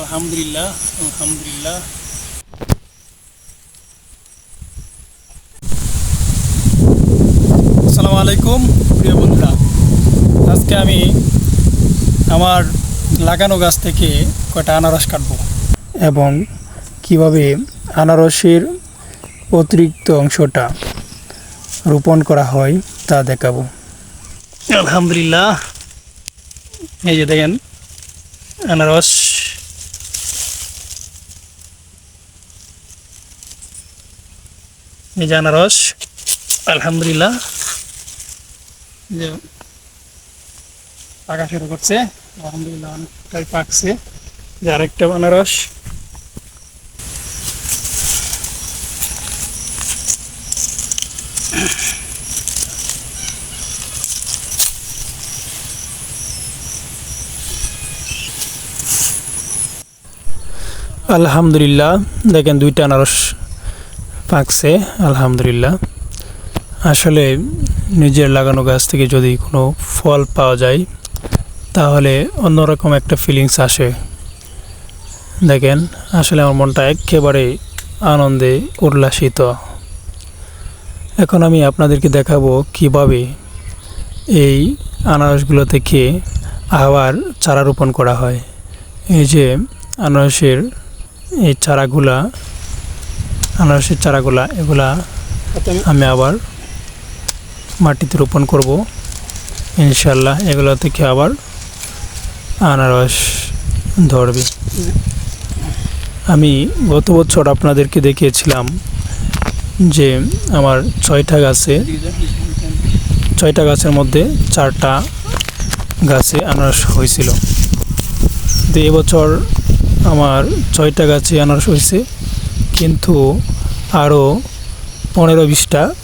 আলহামদুলিল্লাহ আলহামদুলিল্লাহ। আসসালামু আলাইকুম, প্রিয় বন্ধুরা। আজকে আমি আমার লাগানো গাছ থেকে কয়টা আনারস কাটবো এবং কীভাবে আনারসের অতিরিক্ত অংশটা রোপণ করা হয় তা দেখাবো। আলহামদুলিল্লাহ, এই যে দেখেন, আনারস এই যে আনারস আলহামদুলিল্লাহ। যে পাকা শুরু করছে আলহামদুলিল্লাহ অনেকটাই পাকছে। যে আরেকটা আনারস আলহামদুলিল্লাহ দেখেন দুইটা আনারস। পাকছে, আলহামদুলিল্লাহ। আসলে নিজের লাগানো গাছ থেকে যদি কোনো ফল পাওয়া যায়, তাহলে অন্যরকম একটা ফিলিংস আসে। দেখেন, আসলে আমার মনটা একেবারে আনন্দে উল্লাসিত। এখন আমি আপনাদেরকে দেখাবো কীভাবে এই আনারসগুলো থেকে আবার চারা রোপণ করা হয়। এই যে আনারসের এই চারাগুলা আনারসের চারাগুলা, এগুলা আমি আবার মাটিতে রোপণ করব। ইনশাল্লাহ এগুলো থেকে আবার আনারস ধরবে। আমি গত বছর আপনাদেরকে দেখিয়েছিলাম যে আমার ছয়টা গাছে, ছয়টা গাছের মধ্যে চারটা গাছে আনারস হয়েছিল। তো এবছর আমার ছয়টা গাছে আনারস হয়েছে, কিন্তু আরও পনেরো বিশটা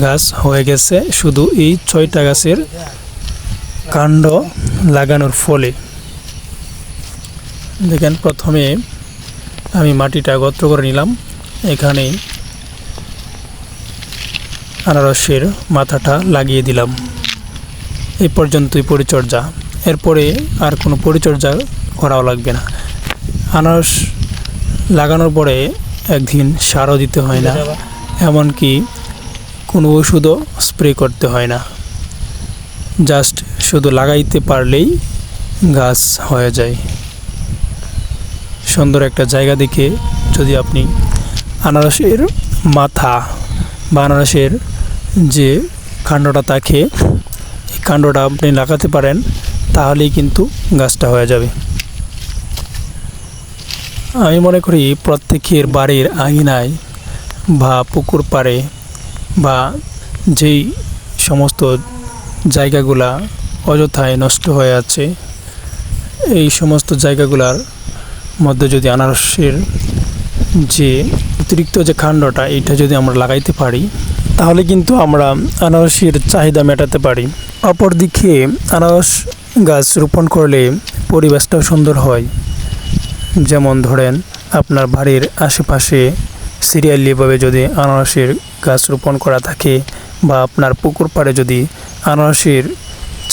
গাছ হয়ে গেছে। শুধু এই ছয়টা গাছের কাণ্ড লাগানোর ফলে। দেখেন, প্রথমে আমি মাটিটা গত্র করে নিলাম। এখানে আনারসের মাথাটা লাগিয়ে দিলাম। এই পর্যন্তই পরিচর্যা। এরপরে আর কোনো পরিচর্যা করাও লাগবে না। আনারস লাগানোর পরে একদিন সারও দিতে হয় না এমনকি কোনো ওষুধও স্প্রে করতে হয় না। জাস্ট শুধু লাগাইতে পারলেই গাছ হয়ে যায়। সুন্দর একটা জায়গা দেখে যদি আপনি আনারসের মাথা বা আনারসের যে কাণ্ডটা থাকে এই কাণ্ডটা আপনি লাগাতে পারেন তাহলেই কিন্তু গাছটা হয়ে যাবে। আমি মনে করি প্রত্যেকের বাড়ির আঙিনায় বা পুকুর পাড়ে বা যেই সমস্ত জায়গাগুলা অযথায় নষ্ট হয়ে আছে, এই সমস্ত জায়গাগুলার মধ্যে যদি আনারসের যে অতিরিক্ত যে কাণ্ডটা এইটা যদি আমরা লাগাইতে পারি, তাহলে কিন্তু আমরা আনারসের চাহিদা মেটাতে পারি। অপরদিকে আনারস গাছ রোপণ করলে পরিবেশটাও সুন্দর হয়। যেমন ধরেন, আপনার বাড়ির আশেপাশে সিরিয়ালিভাবে যদি আনারসের গাছ রোপণ করা থাকে বা আপনার পুকুর পাড়ে যদি আনারসের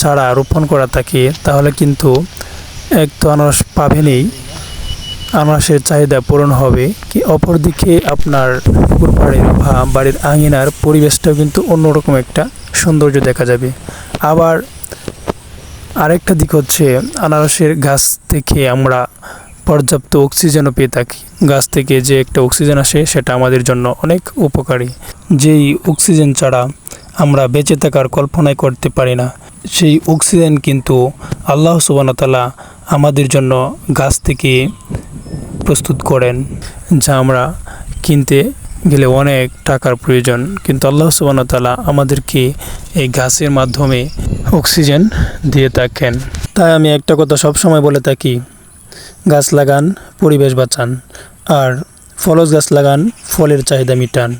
চারা রোপণ করা থাকে, তাহলে কিন্তু এক তো আনারস পাবেনই, আনারসের চাহিদা পূরণ হবে। কি অপরদিকে আপনার পুকুর পাড়ের বা বাড়ির আঙিনার পরিবেশটাও কিন্তু অন্যরকম একটা সৌন্দর্য দেখা যাবে। আবার আরেকটা দিক হচ্ছে, আনারসের গাছ থেকে আমরা পর্যাপ্ত অক্সিজেনও পেয়ে থাকি। গাছ থেকে যে একটা অক্সিজেন আসে, সেটা আমাদের জন্য অনেক উপকারী। যেই অক্সিজেন ছাড়া আমরা বেঁচে থাকার কল্পনাই করতে পারি না, সেই অক্সিজেন কিন্তু আল্লাহ সুবানতালা আমাদের জন্য গাছ থেকে প্রস্তুত করেন, যা আমরা কিনতে গেলে অনেক টাকার প্রয়োজন। কিন্তু আল্লাহ সুবানতালা আমাদেরকে এই গাছের মাধ্যমে অক্সিজেন দিয়ে থাকেন। তাই আমি একটা কথা সবসময় বলে থাকি গাছ লাগান পরিবেশ বাঁচান। আর ফলস গাছ লাগান ফলের চাহিদা মিটান।